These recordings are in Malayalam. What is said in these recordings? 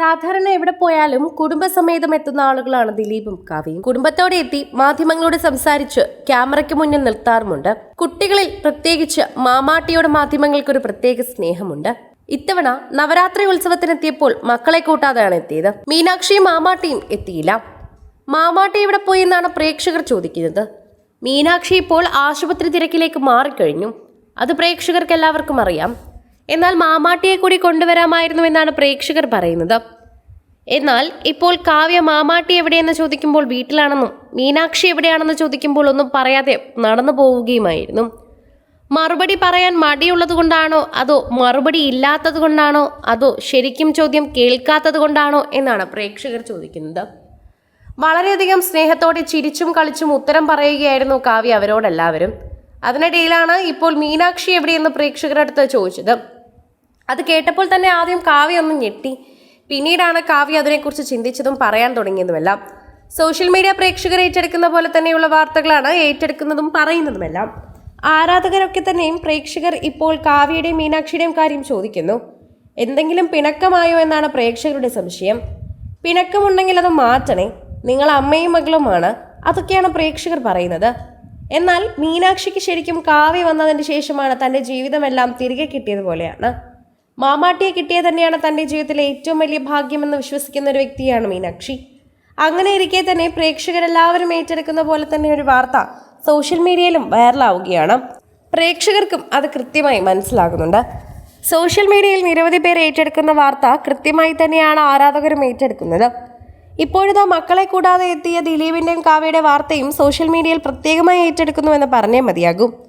സാധാരണ എവിടെ പോയാലും കുടുംബസമേതം എത്തുന്ന ആളുകളാണ് ദിലീപും കാവ്യയും. കുടുംബത്തോടെ എത്തി മാധ്യമങ്ങളോട് സംസാരിച്ച് ക്യാമറയ്ക്ക് മുന്നിൽ നിർത്താറുമുണ്ട്. കുട്ടികളിൽ പ്രത്യേകിച്ച് മാമാട്ടിയോട് മാധ്യമങ്ങൾക്കൊരു പ്രത്യേക സ്നേഹമുണ്ട്. ഇത്തവണ നവരാത്രി ഉത്സവത്തിനെത്തിയപ്പോൾ മക്കളെ കൂട്ടാതെയാണ് എത്തിയത്. മീനാക്ഷിയും മാമാട്ടിയും എത്തിയില്ല. മാമാട്ടി എവിടെ പോയി എന്നാണ് പ്രേക്ഷകർ ചോദിക്കുന്നത്. മീനാക്ഷി ഇപ്പോൾ ആശുപത്രി തിരക്കിലേക്ക് മാറിക്കഴിഞ്ഞു. അത് പ്രേക്ഷകർക്ക് എല്ലാവർക്കും അറിയാം. എന്നാൽ മാമാട്ടിയെ കൂടി കൊണ്ടുവരാമായിരുന്നു എന്നാണ് പ്രേക്ഷകർ പറയുന്നത്. എന്നാൽ ഇപ്പോൾ കാവ്യ മാമാട്ടി എവിടെയെന്ന് ചോദിക്കുമ്പോൾ വീട്ടിലാണെന്നും മീനാക്ഷി എവിടെയാണെന്ന് ചോദിക്കുമ്പോൾ ഒന്നും പറയാതെ നടന്നു പോവുകയുമായിരുന്നു. മറുപടി പറയാൻ മടിയുള്ളത് കൊണ്ടാണോ അതോ മറുപടി ഇല്ലാത്തത് കൊണ്ടാണോ അതോ ശരിക്കും ചോദ്യം കേൾക്കാത്തത് കൊണ്ടാണോ എന്നാണ് പ്രേക്ഷകർ ചോദിക്കുന്നത്. വളരെയധികം സ്നേഹത്തോടെ ചിരിച്ചും കളിച്ചും ഉത്തരം പറയുകയായിരുന്നു കാവ്യ അവരോടെല്ലാവരും. അതിനിടയിലാണ് ഇപ്പോൾ മീനാക്ഷി എവിടെയെന്ന് പ്രേക്ഷകരടുത്ത് ചോദിച്ചത്. അത് കേട്ടപ്പോൾ തന്നെ ആദ്യം കാവ്യ ഒന്ന് ഞെട്ടി. പിന്നീടാണ് കാവ്യ അതിനെക്കുറിച്ച് ചിന്തിച്ചതും പറയാൻ തുടങ്ങിയതുമെല്ലാം. സോഷ്യൽ മീഡിയ പ്രേക്ഷകർ ഏറ്റെടുക്കുന്ന പോലെ തന്നെയുള്ള വാർത്തകളാണ് ഏറ്റെടുക്കുന്നതും പറയുന്നതുമെല്ലാം. ആരാധകരൊക്കെ തന്നെയും പ്രേക്ഷകർ ഇപ്പോൾ കാവ്യയുടെയും മീനാക്ഷിയുടെയും കാര്യം ചോദിക്കുന്നു. എന്തെങ്കിലും പിണക്കമായോ എന്നാണ് പ്രേക്ഷകരുടെ സംശയം. പിണക്കമുണ്ടെങ്കിൽ അത് മാറ്റണേ. നിങ്ങൾ അമ്മയും മകളുമാണ്. അതൊക്കെയാണ് പ്രേക്ഷകർ പറയുന്നത്. എന്നാൽ മീനാക്ഷിക്ക് ശരിക്കും കാവ്യ വന്നതിന് ശേഷമാണ് തന്റെ ജീവിതമെല്ലാം തിരികെ കിട്ടിയതുപോലെയാണ് മാമാട്ടിയെ കിട്ടിയത് തന്നെയാണ് തന്റെ ജീവിതത്തിലെ ഏറ്റവും വലിയ ഭാഗ്യമെന്ന് വിശ്വസിക്കുന്ന ഒരു വ്യക്തിയാണ് മീനാക്ഷി. അങ്ങനെ ഇരിക്കെ തന്നെ പ്രേക്ഷകരെല്ലാവരും ഏറ്റെടുക്കുന്ന പോലെ തന്നെ ഒരു വാർത്ത സോഷ്യൽ മീഡിയയിലും വൈറലാവുകയാണ്. പ്രേക്ഷകർക്കും അത് കൃത്യമായി മനസ്സിലാകുന്നുണ്ട്. സോഷ്യൽ മീഡിയയിൽ നിരവധി പേർ ഏറ്റെടുക്കുന്ന വാർത്ത കൃത്യമായി തന്നെയാണ് ആരാധകരും ഏറ്റെടുക്കുന്നത്. ഇപ്പോഴത്തെ മക്കളെ കൂടാതെ എത്തിയ ദിലീപിന്റെയും കാവ്യയുടെ വാർത്തയും സോഷ്യൽ മീഡിയയിൽ പ്രത്യേകമായി ഏറ്റെടുക്കുന്നുവെന്ന് പറഞ്ഞേ മതിയാകും.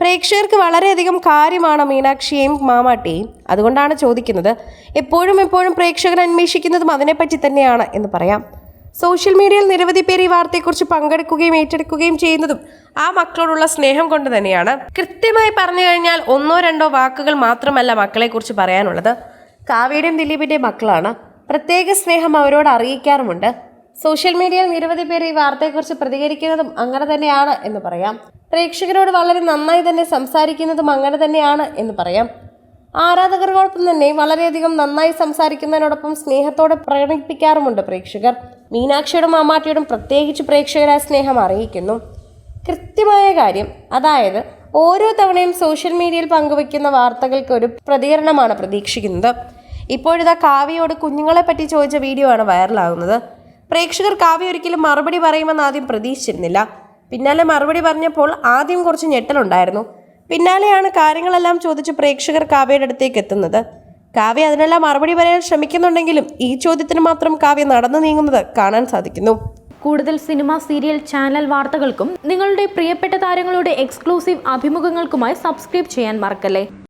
പ്രേക്ഷകർക്ക് വളരെയധികം കാര്യമാണ് മീനാക്ഷിയെയും മാമാട്ടിയെയും? അതുകൊണ്ടാണ് ചോദിക്കുന്നത്. എപ്പോഴും എപ്പോഴും പ്രേക്ഷകർ അന്വേഷിക്കുന്നതും അതിനെപ്പറ്റി തന്നെയാണ് എന്ന് പറയാം. സോഷ്യൽ മീഡിയയിൽ നിരവധി പേര് ഈ വാർത്തയെക്കുറിച്ച് പങ്കെടുക്കുകയും ഏറ്റെടുക്കുകയും ചെയ്യുന്നതും ആ മക്കളോടുള്ള സ്നേഹം കൊണ്ട് തന്നെയാണ്. കൃത്യമായി പറഞ്ഞു കഴിഞ്ഞാൽ ഒന്നോ രണ്ടോ വാക്കുകൾ മാത്രമല്ല മക്കളെക്കുറിച്ച് പറയാനുള്ളത്. കാവ്യയുടെയും ദിലീപിന്റെയും മക്കളാണ്. പ്രത്യേക സ്നേഹം അവരോട് അറിയിക്കാറുമുണ്ട്. സോഷ്യൽ മീഡിയയിൽ നിരവധി പേർ ഈ വാർത്തയെക്കുറിച്ച് പ്രതികരിക്കുന്നതും അങ്ങനെ തന്നെയാണ് എന്ന് പറയാം. പ്രേക്ഷകരോട് വളരെ നന്നായി തന്നെ സംസാരിക്കുന്നതും അങ്ങനെ തന്നെയാണ് എന്ന് പറയാം. ആരാധകരോടൊപ്പം തന്നെ വളരെയധികം നന്നായി സംസാരിക്കുന്നതിനോടൊപ്പം സ്നേഹത്തോടെ പ്രകടിപ്പിക്കാറുമുണ്ട് പ്രേക്ഷകർ. മീനാക്ഷിയോടും മാമാട്ടിയോടും പ്രത്യേകിച്ച് പ്രേക്ഷകരെ സ്നേഹം അറിയിക്കുന്നു. കൃത്യമായ കാര്യം അതായത് ഓരോ തവണയും സോഷ്യൽ മീഡിയയിൽ പങ്കുവയ്ക്കുന്ന വാർത്തകൾക്ക് ഒരു പ്രതികരണമാണ് പ്രതീക്ഷിക്കുന്നത്. ഇപ്പോഴിതാ കാവ്യയോട് കുഞ്ഞുങ്ങളെ പറ്റി ചോദിച്ച വീഡിയോ ആണ് വൈറലാകുന്നത്. പ്രേക്ഷകർ കാവ്യ ഒരിക്കലും മറുപടി പറയുമെന്ന് ആദ്യം പ്രതീക്ഷിച്ചിരുന്നില്ല. പിന്നാലെ മറുപടി പറഞ്ഞപ്പോൾ ആദ്യം കുറച്ച് ഞെട്ടലുണ്ടായിരുന്നു. പിന്നാലെയാണ് കാര്യങ്ങളെല്ലാം ചോദിച്ച് പ്രേക്ഷകർ കാവ്യയുടെ അടുത്തേക്ക് എത്തുന്നത്. കാവ്യ അതിനെല്ലാം മറുപടി പറയാൻ ശ്രമിക്കുന്നുണ്ടെങ്കിലും ഈ ചോദ്യത്തിന് മാത്രം കാവ്യ നടന്നു നീങ്ങുന്നത് കാണാൻ സാധിക്കുന്നു. കൂടുതൽ സിനിമ സീരിയൽ ചാനൽ വാർത്തകൾക്കും നിങ്ങളുടെ പ്രിയപ്പെട്ട താരങ്ങളുടെ എക്സ്ക്ലൂസീവ് അഭിമുഖങ്ങൾക്കുമായി സബ്സ്ക്രൈബ് ചെയ്യാൻ മറക്കല്ലേ?